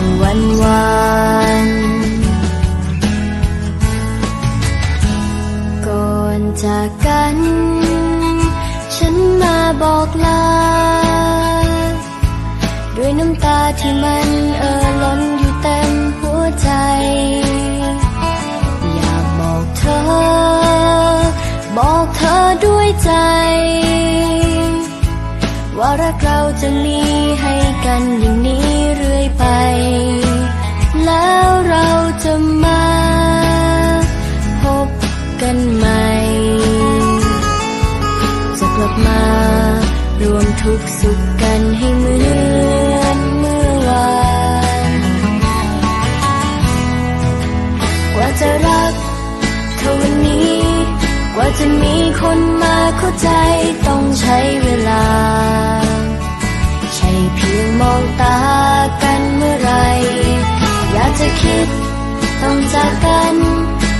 ดังวันวานก่อนจากกัน ฉันมาบอกลา ด้วยน้ำตาที่มันเอ่อล้นอยู่เต็มหัวใจ อยากบอกเธอ บอกเธอด้วยใจว่ารักเราจะมีให้กันอย่างนี้ ไป แล้วเราจะมาพบกันใหม่ จะกลับมารวมทุกข์สุขกันให้เหมือน คิด ต้องจากกัน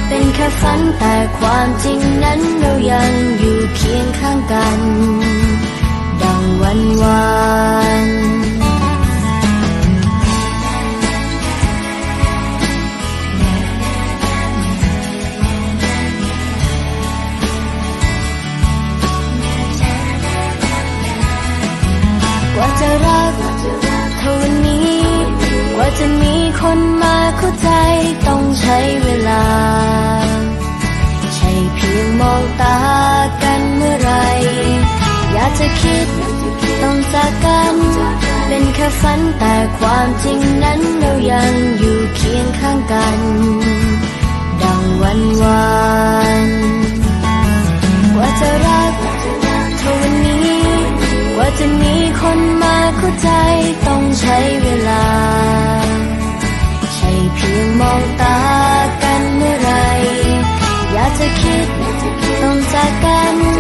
เป็นแค่ฝันแต่ความจริงนั้นเรายังอยู่เคียงข้างกัน ดังวันวานกว่าจะรักเท่าวันนี้ กว่าจะมีคน จะคิด ต้องจากกัน เป็นแค่ฝันแต่ความจริงนั้นเรายังอยู่เคียงข้างกัน ดังวันวานกว่าจะรักเท่าวันนี้ กว่าจะมีคนมาเข้าใจต้องใช้เวลา ใช่เพียงมองตากันเมื่อไร อยากจะคิด ต้องจากกัน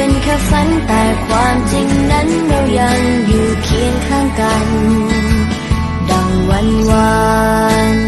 เป็นแค่ฝันแต่ความจริงนั้นเรายังอยู่เคียงข้างกัน ดังวันวาน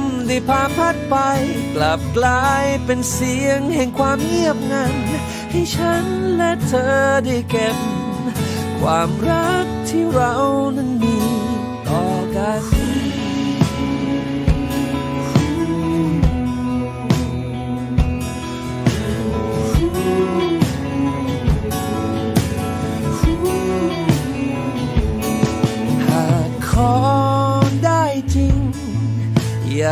ได้พาพัดไป กลับกลายเป็นเสียงแห่งความเงียบงัน ให้ฉันและเธอได้เก็บ ความรักที่เรานั้นมีต่อกัน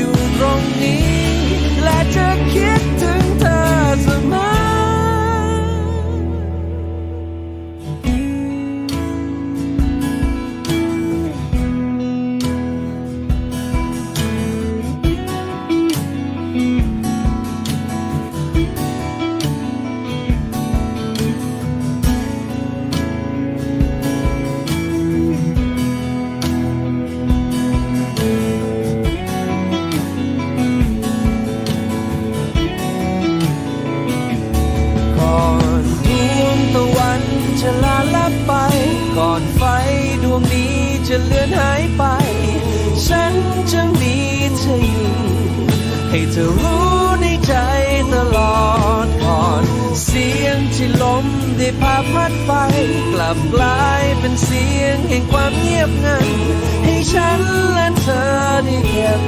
ู่ วงนี้จะเลือนหายไป ฉันจะมีเธออยู่ ให้เธอรู้ในใจตลอดก่อน เสียงที่ลมได้พาพัดไป กลับกลายเป็นเสียงแห่งความเงียบงัน ให้ฉันและเธอได้เก็บ